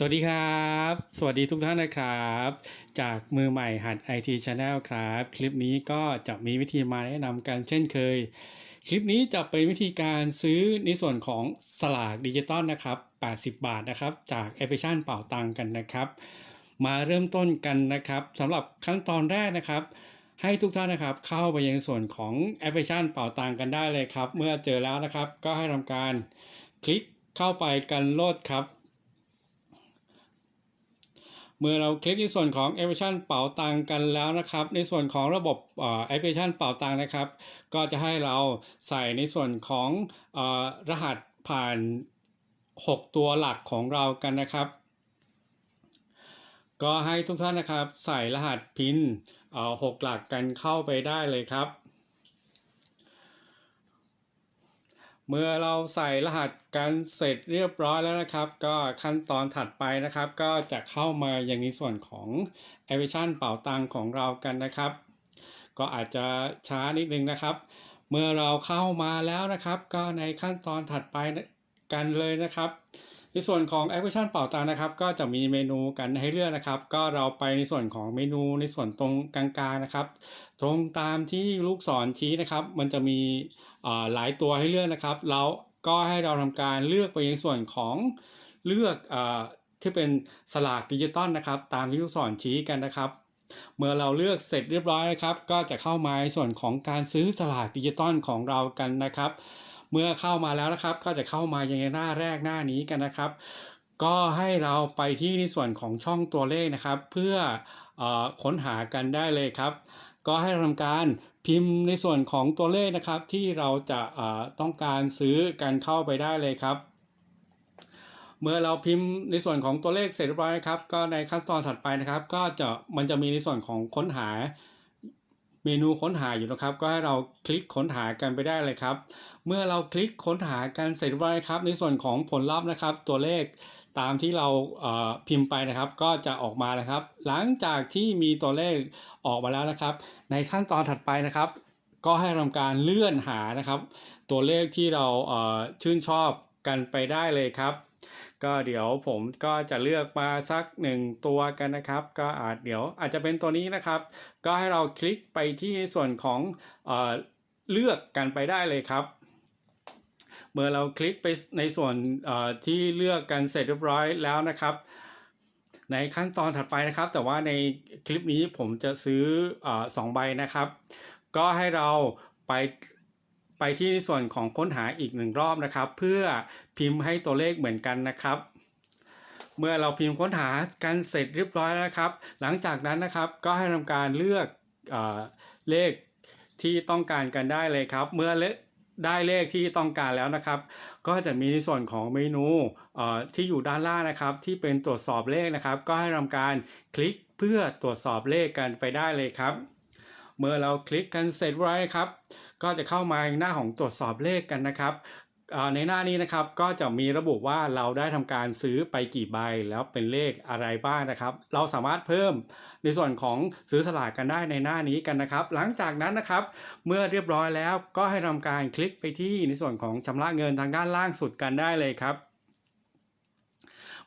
สวัสดีครับ สวัสดีทุกท่านนะครับ จากมือใหม่หัด IT Channel ครับ คลิปนี้ก็จะมีวิธีมาแนะนำกันเช่นเคย คลิปนี้จะเป็นวิธีการซื้อในส่วนของสลากดิจิตอลนะครับ 80 บาทนะครับ จากแอปพลิเคชันเป่าตังกันนะครับ มาเริ่มต้นกันนะครับสำหรับขั้นตอนแรกนะครับ ให้ทุกท่านนะครับเข้าไปยังส่วนของแอปพลิเคชันเป่าตังกันได้เลยครับ เมื่อเจอแล้วนะครับ ก็ให้ทำการคลิกเข้าไปกันโหลดครับ เมื่อเราคลิกในส่วนของแอปพลิเคชันเป๋าตังกันแล้วนะครับ ในส่วนของระบบแอปพลิเคชันเป๋าตังนะครับ ก็จะให้เราใส่ในส่วนของอรหัสผ่าน 6 ตัวหลักของเรากันนะครับ ก็ให้ทุกท่านนะครับใส่รหัสพินหกหลักกันเข้าไปได้เลยครับ เมื่อเราใส่รหัสกันเสร็จเรียบร้อยแล้วนะครับ ก็ขั้นตอนถัดไปนะครับ ก็จะเข้ามาอย่างในส่วนของแอปพลิเคชันเป่าตังของเรากันนะครับ ก็อาจจะช้านิดนึงนะครับ เมื่อเราเข้ามาแล้วนะครับ ก็ในขั้นตอนถัดไปกันเลยนะครับ ในส่วนของแอปพลิเคชันเป่าตังนะครับ ก็จะมีเมนูกันให้เลือกนะครับ ก็เราไปในส่วนของเมนูในส่วนตรงกลางๆนะครับ ตรงตามที่ลูกศรชี้นะครับ มันจะมีอ่าหลายตัวให้เลือกนะครับ เราก็ให้เราทำการเลือกไปในส่วนของเลือกอาที่เป็นสลากดิจิตอลนะครับ ตามที่ลูกศรชี้กันนะครับเมื่อเราเลือกเสร็จเรียบร้อยนะครับ ก็จะเข้ามาในส่วนของการซื้อสลากดิจิตอลของเรากันนะครับ เมื่อเข้ามาแล้วนะครับ ก็จะเข้ามายังในหน้าแรกหน้านี้กันนะครับ ก็ให้เราไปที่ในส่วนของช่องตัวเลขนะครับ เพื่อออค้นหากันได้เลยครับ ก็ให้เราทำการพิมพ์ในส่วนของตัวเลขนะครับ ที่เราจะต้องการซื้อกันเข้าไปได้เลยครับเมื่อเราพิมพ์ในส่วนของตัวเลขเสร็จเรียบร้อยนะครับ ก็ในขั้นตอนถัดไปนะครับ ก็จะมันจะมีในส่วนของค้นหา เมนูค้นหาอยู่นะครับ ก็ให้เราคลิกค้นหากันไปได้เลยครับ เมื่อเราคลิกค้นหากันเสร็จเรียบร้ครับ ในส่วนของผลลัพธ์นะครับ ตัวเลขตามที่เราเพิมพ์ไปนะครับ ก็จะออกมานะครับ หลังจากที่มีตัวเลขออกมาแล้วนะครับ ในขั้นตอนถัดไปนะครับ ก็ให้ทำการเลื่อนหานะครับ ตัวเลขที่เราชื่นชอบกันไปได้เลยครับ ก็เดี๋ยวผมก็จะเลือกมาสักหนึ่งตัวกันนะครับ ก็อาจเดี๋ยวอาจจะเป็นตัวนี้นะครับ ก็ให้เราคลิกไปที่ส่วนของเอ่อเลือกกันไปได้เลยครับ เมื่อเราคลิกไปในส่วนเอ่อที่เลือกกันเสร็จเรียบร้อยแล้วนะครับ ในขั้นตอนถัดไปนะครับ แต่ว่าในคลิปนี้ผมจะซื้อเออสองใบนะครับ ก็ให้เราไป ไปที่ในส่วนของค้นหาอีกหนึ่งรอบนะครับ เพื่อพิมพ์ให้ตัวเลขเหมือนกันนะครับ เมื่อเราพิมพ์ค้นหากันเสร็จเรียบร้อยแล้วนะครับ หลังจากนั้นนะครับก็ให้ทำการเลือกเออเลขที่ต้องการกันได้เลยครับ เมื่อเลได้เลขที่ต้องการแล้วนะครับ ก็จะมีในส่วนของเมนูเอ่อที่อยู่ด้านล่างนะครับ ที่เป็นตรวจสอบเลขนะครับ ก็ให้ทำการคลิกเพื่อตรวจสอบเลขกันไปได้เลยครับ เมื่อเราคลิกกันเสร็จไว้ครับ ก็จะเข้ามาหน้าของตรวจสอบเลขกันนะครับในหน้านี้นะครับก็จะมีระบุว่าเราได้ทำการซื้อไปกี่ใบแล้วเป็นเลขอะไรบ้างนะครับ เราสามารถเพิ่มในส่วนของซื้อสลากกันได้ในหน้านี้กันนะครับ หลังจากนั้นนะครับ เมื่อเรียบร้อยแล้วก็ให้ทำการคลิกไปที่ในส่วนของชำระเงินทางด้านล่างสุดกันได้เลยครับ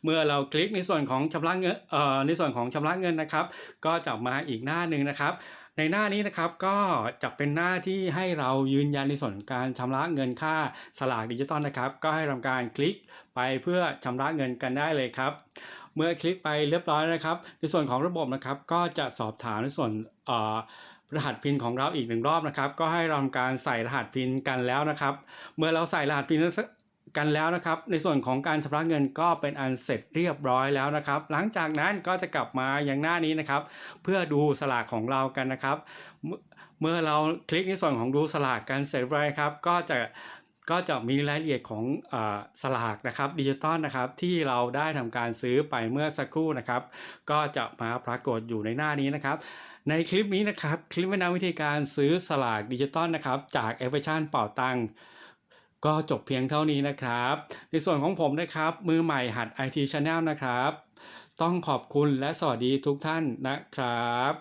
เมื่อเราคลิกในส่วนของชำระเงินเอ่อในส่วนของชำระเงินนะครับ ก็จะมาอีกหน้าหนึ่งนะครับในหน้านี้นะครับก็จะเป็นหน้าที่ให้เรายืนยันในส่วนการชำระเงินค่าสลากดิจิตอลนะครับ ก็ให้ทำการคลิกไปเพื่อชำระเงินกันได้เลยครับ เมื่อคลิกไปเรียบร้อยนะครับ ในส่วนของระบบนะครับ ก็จะสอบถามในส่วนเอ่อรหัสพินของเราอีกหนึ่งรอบนะครับ ก็ให้เราทำการใส่รหัสพินกันแล้วนะครับ เมื่อเราใส่รหัสพิน กันแล้วนะครับ ในส่วนของการชำระเงินก็เป็นอันเสร็จเรียบร้อยแล้วนะครับ หลังจากนั้นก็จะกลับมาอยังหน้านี้นะครับ เพื่อดูสลากของเรากันนะครับ เมื่อเราคลิกในส่วนของดูสลากกันเสร็จเรียบร้อยครับ ก็จะก็จะมีรายละเอียดของอาสลากนะครับดิจิตอลนะครับที่เราได้ทำการซื้อไปเมื่อสักครู่นะครับ ก็จะมาปรากฏอยู่ในหน้านี้นะครับ ในคลิปนี้นะครับ คลิปแนะนำวิธีการซื้อสลากดิจิตอลนะครับ จากแอปพลิเคชันเป่าตังค์ ก็จบเพียงเท่านี้นะครับ ในส่วนของผมนะครับ มือใหม่หัด IT Channel นะครับ ต้องขอบคุณและสวัสดีทุกท่านนะครับ